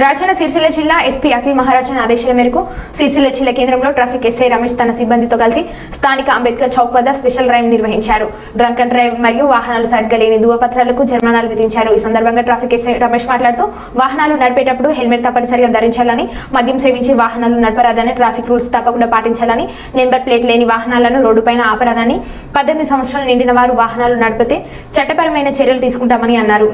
రాజన్న సిరిసిల్ల జిల్లా ఎస్పీ అఖిల్ మహారాజన్ ఆదేశాల మేరకు సిరిసిల్ల జిల్లా కేంద్రంలో ట్రాఫిక్ ఎస్ఐ రమేష్ తన సిబ్బందితో కలిసి స్థానిక అంబేద్కర్ చౌక్ వద్ద స్పెషల్ డ్రైవ్ నిర్వహించారు. డ్రంక్ అండ్ డ్రైవ్ మరియు వాహనాలు సరిగ్గా లేని ధువపత్రాలకు జరిమానాలు విధించారు. ఈ సందర్భంగా ట్రాఫిక్ ఎస్ఐ రమేష్ మాట్లాడుతూ వాహనాలు నడిపేటప్పుడు హెల్మెట్ తప్పనిసరిగా ధరించాలని మద్యం సేవించి వాహనాలు నడపరాదని ట్రాఫిక్ రూల్స్ తప్పకుండా పాటించాలని నెంబర్ ప్లేట్ లేని వాహనాలను రోడ్డుపైన ఆపరాదని పద్దెనిమిది సంవత్సరాలు నిండిన వారు వాహనాలు నడిపితే చట్టపరమైన చర్యలు తీసుకుంటామని అన్నారు.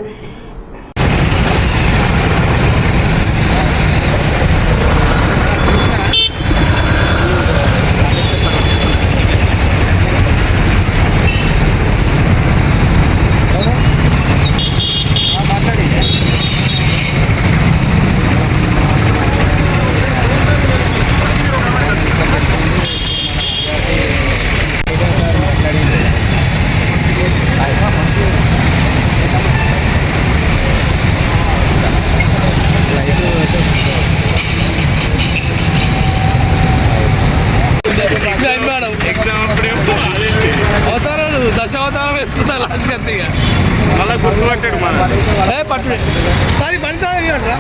లాస్ట్ కత్తిగా మళ్ళా గుర్తుపట్టాడు మన ఏ పట్టు సరే బండి తాగరా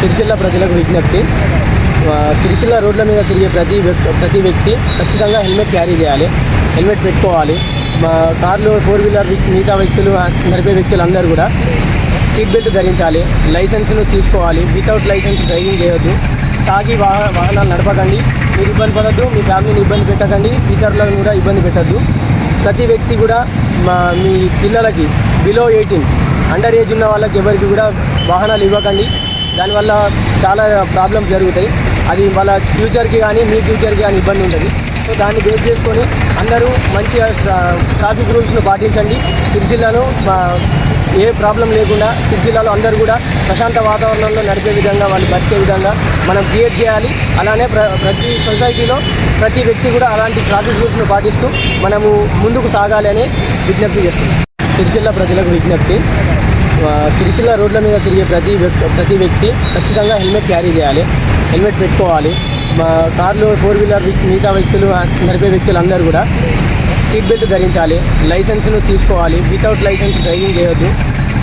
సిరిసిల్ల ప్రజలకు విజ్ఞప్తి. సిరిసిల్ల రోడ్ల మీద తిరిగే ప్రతి ప్రతి వ్యక్తి ఖచ్చితంగా హెల్మెట్ క్యారీ చేయాలి. హెల్మెట్ పెట్టుకోవాలి. మా కార్లు ఫోర్ వీలర్ మిగతా వ్యక్తులు నడిపే వ్యక్తులు అందరూ కూడా సీట్ బెల్ట్ ధరించాలి. లైసెన్స్ను తీసుకోవాలి. వితౌట్ లైసెన్స్ డ్రైవింగ్ చేయొద్దు. తాగి వాహ వాహనాలు నడపకండి. మీరు ఇబ్బంది పడద్దు. మీ ఫ్యామిలీని ఇబ్బంది పెట్టకండి. ఇతరులను కూడా ఇబ్బంది పెట్టద్దు. ప్రతి వ్యక్తి కూడా మా మీ పిల్లలకి బిలో ఎయిటీన్ అండర్ ఏజ్ ఉన్న వాళ్ళకి ఎవరికి కూడా వాహనాలు ఇవ్వకండి. దానివల్ల చాలా ప్రాబ్లమ్స్ జరుగుతాయి. అది వాళ్ళ ఫ్యూచర్కి కానీ మీ ఫ్యూచర్కి కానీ ఇబ్బంది ఉంటుంది సో దాన్ని బేస్ చేసుకొని అందరూ మంచిగా ట్రాఫిక్ రూల్స్ను పాటించండి. సిరిసిల్లను ఏ ప్రాబ్లం లేకుండా సిరిసిల్లలో అందరూ కూడా ప్రశాంత వాతావరణంలో నడిపే విధంగా వాళ్ళు బతికే విధంగా మనం క్రియేట్ చేయాలి. అలానే ప్ర ప్రతి సొసైటీలో ప్రతి వ్యక్తి కూడా అలాంటి ట్రాఫిక్ రూల్స్ను పాటిస్తూ మనము ముందుకు సాగాలి అని విజ్ఞప్తి చేస్తున్నాం. సిరిసిల్ల ప్రజలకు విజ్ఞప్తి. సిరిసిల్ల రోడ్ల మీద తిరిగే ప్రతి ప్రతి వ్యక్తి ఖచ్చితంగా హెల్మెట్ క్యారీ చేయాలి. హెల్మెట్ పెట్టుకోవాలి. మా కార్లు ఫోర్ వీలర్ మిగతా వ్యక్తులు నడిపే వ్యక్తులు అందరూ కూడా సీట్ బెల్ట్ ధరించాలి. లైసెన్స్ను తీసుకోవాలి. వితౌట్ లైసెన్స్ డ్రైవింగ్ చేయొద్దు.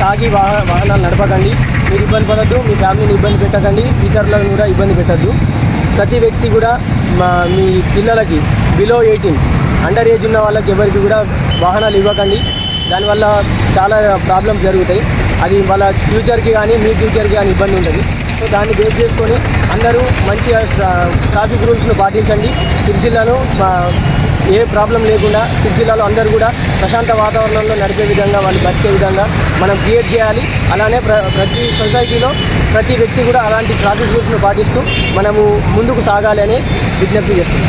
తాగి వాహ వాహనాలు నడపకండి. మీరు ఇబ్బంది పడద్దు. మీ ఫ్యామిలీని ఇబ్బంది పెట్టకండి. ఇతరులను కూడా ఇబ్బంది పెట్టద్దు. ప్రతి వ్యక్తి కూడా మా మీ పిల్లలకి బిలో ఎయిటీన్ అండర్ ఏజ్ ఉన్న వాళ్ళకి ఎవరికి కూడా వాహనాలు ఇవ్వకండి. దానివల్ల చాలా ప్రాబ్లమ్స్ జరుగుతాయి. అది వాళ్ళ ఫ్యూచర్కి కానీ మీ ఫ్యూచర్కి కానీ ఇబ్బంది ఉంటుంది సో దాన్ని బేస్ చేసుకొని అందరూ మంచిగా ట్రాఫిక్ రూల్స్ను పాటించండి. సిరిసిల్లలో మా ఏ ప్రాబ్లం లేకుండా సిరిసిల్లలో అందరూ కూడా ప్రశాంత వాతావరణంలో నడిపే విధంగా వాళ్ళు బతికే విధంగా మనం క్రియేట్ చేయాలి. అలానే ప్ర ప్రతి సొసైటీలో ప్రతి వ్యక్తి కూడా అలాంటి ట్రాఫిక్ రూల్స్ను పాటిస్తూ మనము ముందుకు సాగాలి అని విజ్ఞప్తి చేస్తున్నాం.